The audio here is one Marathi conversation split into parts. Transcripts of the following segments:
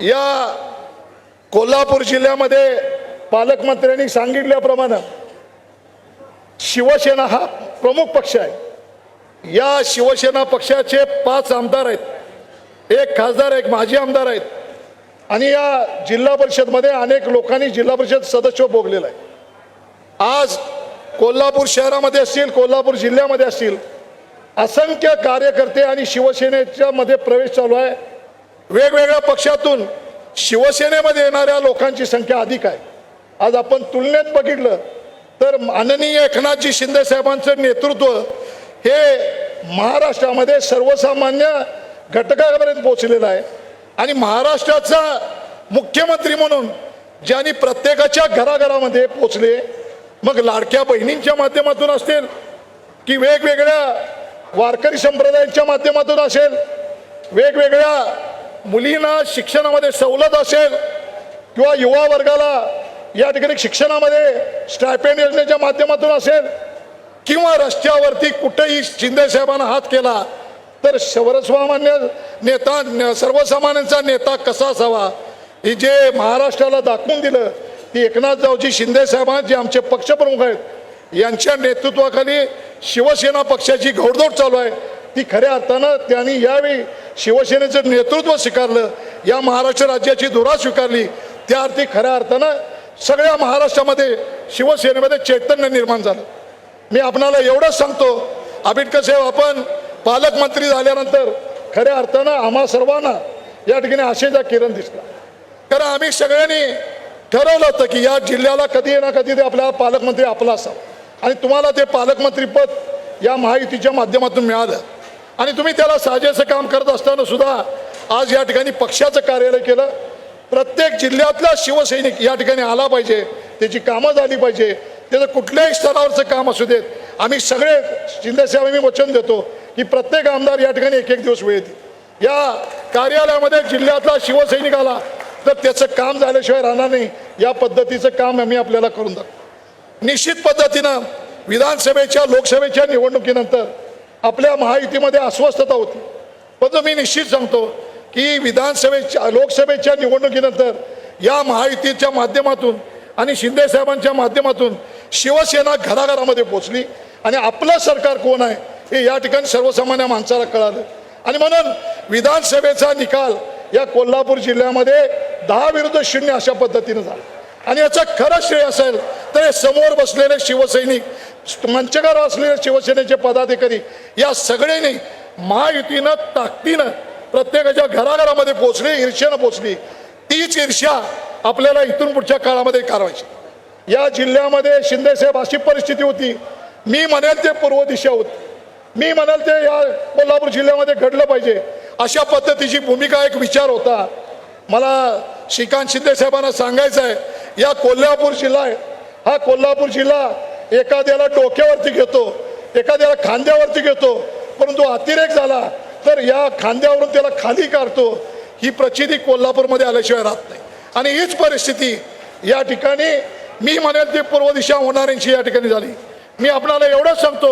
या कोल्हापूर जिल्ह्यामध्ये पालकमंत्र्यांनी सांगितल्याप्रमाणे शिवसेना हा प्रमुख पक्ष आहे. या शिवसेना पक्षाचे पाच आमदार आहेत. एक खासदार एक माजी आमदार आहेत. आणि या जिल्हा परिषदमध्ये अनेक लोकांनी जिल्हा परिषद सदस्य भोगलेला आहे. आज कोल्हापूर शहरामध्ये असतील कोल्हापूर जिल्ह्यामध्ये असतील असंख्य कार्यकर्ते आणि शिवसेनेच्या मध्ये प्रवेश चालू आहे. वेगवेगळ्या पक्षातून शिवसेनेमध्ये येणाऱ्या लोकांची संख्या अधिक आहे. आज आपण तुलनेत बघितलं तर माननीय एकनाथजी शिंदे साहेबांचं नेतृत्व हे महाराष्ट्रामध्ये सर्वसामान्य घटकापर्यंत पोहोचलेलं आहे. आणि महाराष्ट्राचा मुख्यमंत्री म्हणून ज्यांनी प्रत्येकाच्या घराघरामध्ये पोचले मग लाडक्या बहिणींच्या माध्यमातून असतील की वेगवेगळ्या वारकरी संप्रदायांच्या माध्यमातून असेल वेगवेगळ्या मुलींना शिक्षणामध्ये सवलत असेल किंवा युवा वर्गाला या ठिकाणी शिक्षणामध्ये स्टॅपेंड योजनेच्या माध्यमातून असेल किंवा रस्त्यावरती कुठेही शिंदेसाहेबांना हात केला तर सर्वसामान्य नेता सर्वसामान्यांचा नेता कसा असावा? हे जे महाराष्ट्राला दाखवून दिलं ती एकनाथरावजी जावजी साहेबां जे आमचे पक्षप्रमुख आहेत. यांच्या नेतृत्वाखाली शिवसेना पक्षाची घोडदौड चालू आहे. ती खऱ्या अर्थानं त्यांनी यावेळी शिवसेनेचं नेतृत्व स्वीकारलं या महाराष्ट्र राज्याची धुरा स्वीकारली त्या अर्थी खऱ्या अर्थानं सगळ्या महाराष्ट्रामध्ये शिवसेनेमध्ये चैतन्य निर्माण झालं. मी आपणाला एवढंच सांगतो आंबेडकर साहेब आपण पालकमंत्री झाल्यानंतर खऱ्या अर्थानं आम्हा सर्वांना या ठिकाणी आशेचा किरण दिसला. कारण आम्ही सगळ्यांनी ठरवलं होतं की या जिल्ह्याला कधी ना कधी ते आपला पालकमंत्री आपला असावं. आणि तुम्हाला ते पालकमंत्रीपद या महायुतीच्या माध्यमातून मिळालं. आणि तुम्ही त्याला साजेचं काम करत असताना सुद्धा आज या ठिकाणी पक्षाचं कार्यालय केलं. प्रत्येक जिल्ह्यातला शिवसैनिक या ठिकाणी आला पाहिजे. त्याची कामं झाली पाहिजे. त्याचं कुठल्याही स्तरावरचं काम असू देत. आम्ही सगळे शिंदेसाहेब मी वचन देतो की प्रत्येक आमदार या ठिकाणी एक एक दिवस वेळ येतील या कार्यालयामध्ये जिल्ह्यातला शिवसैनिक आला तर त्याचं काम झाल्याशिवाय राहणार नाही. या पद्धतीचं काम आम्ही आपल्याला करून दाखवू. निश्चित पद्धतीनं विधानसभेच्या लोकसभेच्या निवडणुकीनंतर आपल्या महायुतीमध्ये अस्वस्थता होती. पण मी निश्चित सांगतो की विधानसभेच्या लोकसभेच्या निवडणुकीनंतर या महायुतीच्या माध्यमातून आणि शिंदेसाहेबांच्या माध्यमातून शिवसेना घराघरामध्ये पोचली आणि आपलं सरकार कोण आहे हे या ठिकाणी सर्वसामान्य माणसाला कळालं. आणि म्हणून विधानसभेचा निकाल या कोल्हापूर जिल्ह्यामध्ये दहा विरुद्ध शून्य अशा पद्धतीनं झाला. आणि याचं खरं श्रेय असेल तर हे समोर बसलेले शिवसैनिक मंचगावर असलेले शिवसेनेचे पदाधिकारी या सगळ्यांनी महायुतीनं ताकदीनं प्रत्येकाच्या घराघरामध्ये पोचली ईर्ष्यानं पोचली. तीच ईर्ष्या आपल्याला इथून पुढच्या काळामध्ये करायची या जिल्ह्यामध्ये शिंदेसाहेब अशी परिस्थिती होती. मी म्हणेल ते पूर्व दिशा होती. मी म्हणाल ते या कोल्हापूर जिल्ह्यामध्ये घडलं पाहिजे. अशा पद्धतीची भूमिका एक विचार होता. मला श्रीकांत शिंदे साहेबांना सांगायचं आहे या कोल्हापूर जिल्हा आहे. हा कोल्हापूर जिल्हा एखाद्याला डोक्यावरती घेतो एखाद्याला खांद्यावरती घेतो परंतु अतिरेक झाला तर या खांद्यावरून त्याला खाली काढतो. ही प्रचिती कोल्हापूरमध्ये आल्याशिवाय राहत नाही. आणि हीच परिस्थिती या ठिकाणी मी म्हणेल ती पूर्व दिशा होणाऱ्यांशी या ठिकाणी झाली. मी आपणाला एवढंच सांगतो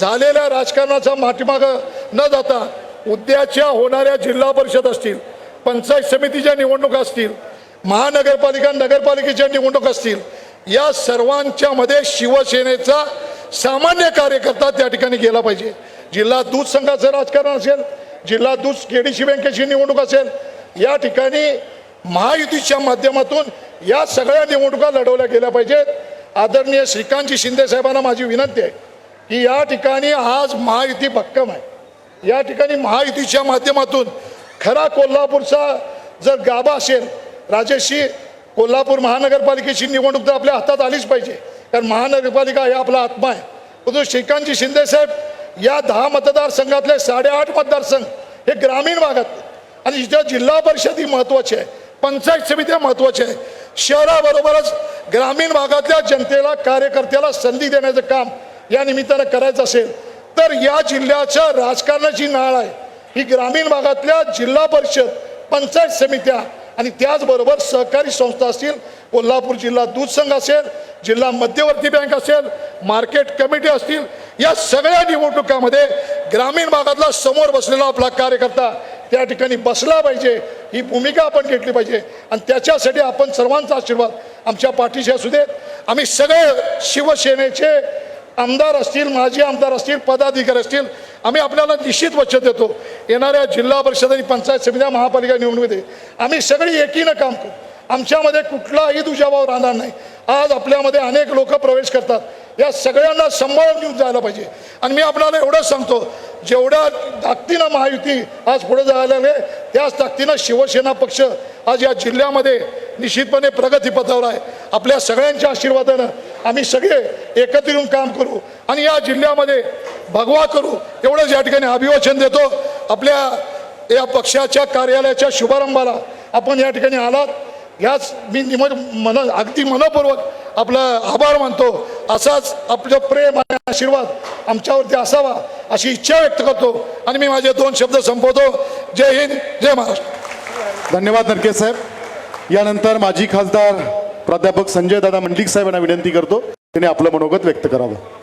झालेल्या राजकारणाचा माठीमागं न जाता उद्याच्या होणाऱ्या जिल्हा परिषद असतील पंचायत समितीच्या निवडणुका असतील महानगरपालिका नगरपालिकेच्या निवडणूक असतील या सर्वांच्या मध्ये शिवसेनेचा सामान्य कार्यकर्ता त्या ठिकाणी गेला पाहिजे. जिल्हा दूध संघाचं राजकारण असेल जिल्हा दूध केडीसी बँकेची निवडणूक असेल या ठिकाणी महायुतीच्या माध्यमातून या सगळ्या निवडणुका लढवल्या गेल्या पाहिजेत. आदरणीय श्रीकांतजी शिंदे साहेबांना माझी विनंती आहे की या ठिकाणी आज महायुती भक्कम आहे. या ठिकाणी महायुतीच्या माध्यमातून खरा कोल्हापूरचा जर गाभा असेल राजेशी कोल्हापूर महानगरपालिकेची निवडणूक तर आपल्या हातात आलीच पाहिजे. कारण महानगरपालिका हे आपला आत्मा आहे. परंतु श्रीकांतजी शिंदेसाहेब या दहा मतदारसंघातले साडेआठ मतदारसंघ हे ग्रामीण भागात आणि जिथं जिल्हा परिषद ही महत्वाची आहे. पंचायत समित्या महत्त्वाच्या आहे. शहराबरोबरच ग्रामीण भागातल्या जनतेला कार्यकर्त्याला संधी देण्याचं काम या निमित्तानं करायचं असेल तर या जिल्ह्याच्या राजकारणाची नाळ आहे. ही ग्रामीण भागातल्या जिल्हा परिषद पंचायत समित्या आणि त्याचबरोबर सहकारी संस्था असतील कोल्हापूर जिल्हा दूध संघ असेल जिल्हा मध्यवर्ती बँक असेल मार्केट कमिटी असतील या सगळ्या निवडणुकामध्ये ग्रामीण भागातला समोर बसलेला आपला कार्यकर्ता त्या ठिकाणी बसला पाहिजे ही भूमिका आपण घेतली पाहिजे. आणि त्याच्यासाठी आपण सर्वांचा आशीर्वाद आमच्या पाठीशी असू देत. आम्ही सगळे शिवसेनेचे आमदार असतील माजी आमदार असतील पदाधिकारी असतील आम्ही आपल्याला निश्चित वचन देतो. येणाऱ्या जिल्हा परिषद आणि पंचायत समित्या महापालिका निवडणुकीमध्ये आम्ही सगळी एकीनं काम करू. आमच्यामध्ये कुठलाही दुजाभाव राहणार नाही. आज आपल्यामध्ये अनेक लोक प्रवेश करतात. या सगळ्यांना सांभाळून घेऊन जायला पाहिजे. आणि मी आपल्याला एवढंच सांगतो जेवढ्या ताकदीनं महायुती आज पुढे जायला लागले त्याच ताकदीनं शिवसेना पक्ष आज या जिल्ह्यामध्ये निश्चितपणे प्रगतीपथावर आहे. आपल्या सगळ्यांच्या आशीर्वादानं आम्ही सगळे एकत्र येऊन काम करू. आणि या जिल्ह्यामध्ये भगवा करू. एवढंच या ठिकाणी अभिवाचन देतो. आपल्या या पक्षाच्या कार्यालयाच्या शुभारंभाला आपण या ठिकाणी आलात. याच मी निम मन अगदी मनपूर्वक आपला आभार मानतो. असाच आपलं प्रेम आणि आशीर्वाद आमच्यावरती असावा अशी इच्छा व्यक्त करतो. आणि मी माझे दोन शब्द संपवतो. जय हिंद जय महाराष्ट्र. धन्यवाद नरके साहेब. यानंतर माजी खासदार प्राध्यापक संजय दादा मंडलिक साहेबांना विनंती करतो. त्यांनी आपलं मनोगत व्यक्त करावं.